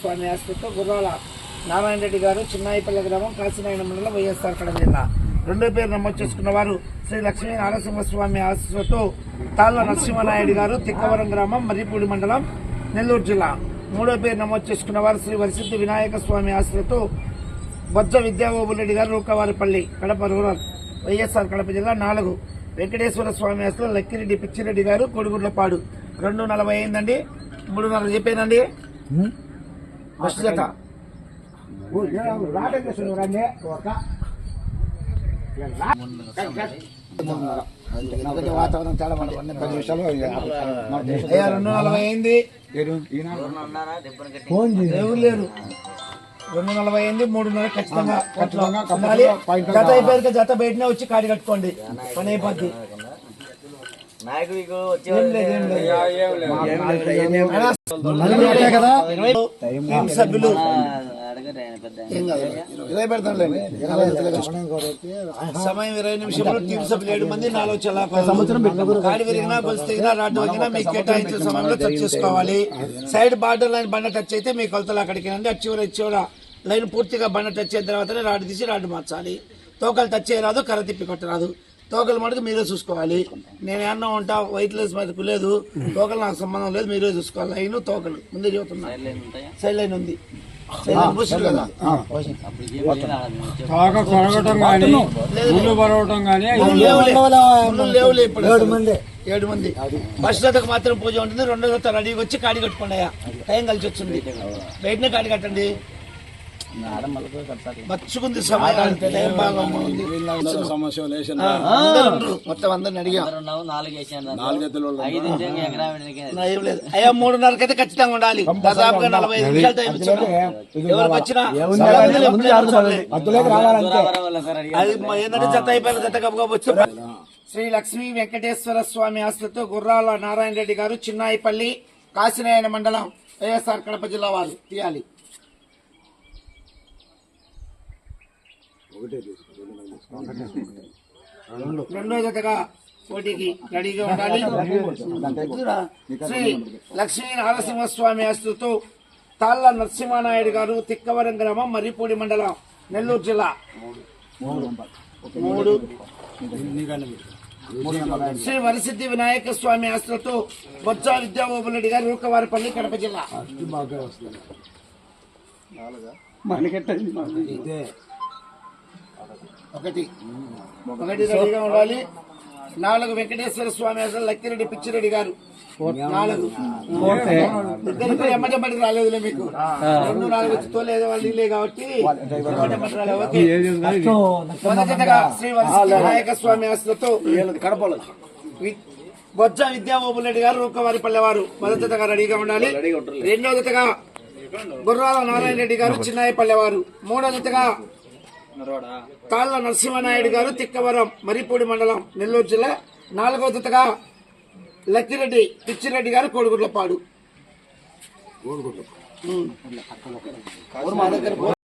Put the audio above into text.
స్వామి ఆసుపత్రితో గుర్రాల నారాయణ రెడ్డి గారు చిన్నాయిపల్లి గ్రామం కాశీనాయన మండలం వైఎస్ఆర్ కడప జిల్లా. రెండో పేరు నమోదు చేసుకున్న వారు శ్రీ లక్ష్మీ నారసింహస్వామి ఆశీస్సులతో తాళ్ళ నరసింహనాయుడు గారు తిక్కవరం గ్రామం మర్రిపూడి మండలం నెల్లూరు జిల్లా. మూడో పేరు నమోదు చేసుకున్న వారు శ్రీ వరిసిద్ధి వినాయక స్వామి ఆశీస్సులతో బొజ్జ విద్యాగోపురెడ్డి గారు రూకవారిపల్లి కడప రూరల్ వైఎస్ఆర్ కడప జిల్లా నాలుగు. వెంకటేశ్వర స్వామి ఆశలో లక్కిరెడ్డి పిచ్చిరెడ్డి గారు కొడుగుడ్లపాడు రెండు నలభై అయిందండి మూడున్నర చెప్పేనండి. ఫస్ట్ జత వాతావరణం చాలా బాగుంది. పది నిమిషాలు రెండు నలభై అయింది. ఎవరు లేరు? రెండు నలభై అయింది మూడున్నర ఖచ్చితంగా ఉండాలి. జత అయిపోయాక జత బయటనే వచ్చి కాడి కట్టుకోండి. పని అయిపోద్ది. ఇరవై సమయం ఇరవై నిమిషాలు టీం సభ్యులు ఏడు మంది నాలుగు కాడి విరిగినా తెగినా రాడ్డు వంగినా మీకు కేటాయించిన సమయంలో టచ్ చేసుకోవాలి. సైడ్ బార్డర్ లైన్ బండ టచ్ అయితే మీ కొలతలు అక్కడికి రండి. అటు చివర ఇటు చివర. లైన్ పూర్తిగా బండ టచ్ అయిన తర్వాతనే రాడ్డు తీసి రాడ్డు మార్చాలి. తోకలు టచ్ చేయరాదు కర్ర తిప్పి కొట్టరాదు. తోకలు మటుకు మీరే చూసుకోవాలి. నేను ఏమన్నా ఉంటా వైట్ లెస్ మటుకు లేదు తోకలు నాకు సంబంధం లేదు మీరే చూసుకోవాలి. లైన్ తోకలు. ముందే చెబుతున్నా. లైన్ ఉంటాయా? సైడ్ లైన్ ఉంది. తాక కొరగటం కానీ ముళ్ళు కానీ లేవులే. ఇప్పుడు ఏడు మంది. ఏడు మంది. ఫస్ట్ జతకు మాత్రం పూజ ఉంటుంది. రెండో జత రెడీకి వచ్చి కాడి కట్టుకోండి టైం కలిసి వచ్చింది బయటనే కాడి కట్టండి. మచ్చుకుంది. మొత్తం అందరిని అడిగాం. అయ్యా మూడున్నరకి అయితే ఖచ్చితంగా ఉండాలి. దాదాపుగా నలభై ఐదు నిమిషాలు టైం ఇచ్చాను ఎవరికి వచ్చినా. అది ఏంటంటే జత జత వచ్చి శ్రీ లక్ష్మీ వెంకటేశ్వర స్వామి ఆస్తులతో గుర్రాల నారాయణ రెడ్డి గారు చిన్నాయిపల్లి కాశీనాయన మండలం వైఎస్ఆర్ కడప జిల్లా వారు. తీయాలి. రెండో జతగా పోటీకి రెడీగా ఉండాలి. శ్రీ లక్ష్మీ నరసింహస్వామి ఆస్తులతో తాళ్ళ నరసింహానాయుడు గారు తిక్కవరం గ్రామం మర్రిపూడి మండలం నెల్లూరు జిల్లా. మూడు. శ్రీ వరసిద్ధి వినాయక స్వామి ఆస్తులతో బొత్స విద్యాగోపురెడ్డి గారు రూకవారిపల్లి కడప జిల్లా. ఒకటి. ఒకటి రెడీగా ఉండాలి. నాలుగు వెంకటేశ్వర స్వామి ఆస్తులు లక్కిరెడ్డి పిచ్చిరెడ్డి గారు. నాలుగు. ఇద్దరికి ఎమ్మటెమ్మటి రాలేదులే మీకు. రెండు నాలుగు వచ్చి తోలేదు వాళ్ళు వీళ్ళే కాబట్టి మొదటిగా శ్రీ వినాయక స్వామి ఆస్తులతో కడపలో. బొజ్జ విద్యాగోపురెడ్డి గారు రూకవారిపల్లె వారు మొదటిగా రెడీగా ఉండాలి. రెండో జతగా గుర్రాల నారాయణ రెడ్డి గారు చిన్నాయపల్లె వారు. మూడో తాళ్ళ నరసింహనాయుడు గారు తిక్కవరం మరిపూడి మండలం నెల్లూరు జిల్లా. నాలుగో జతగా లక్కిరెడ్డి పిచ్చిరెడ్డి గారు కోడిగుడ్లపాడు.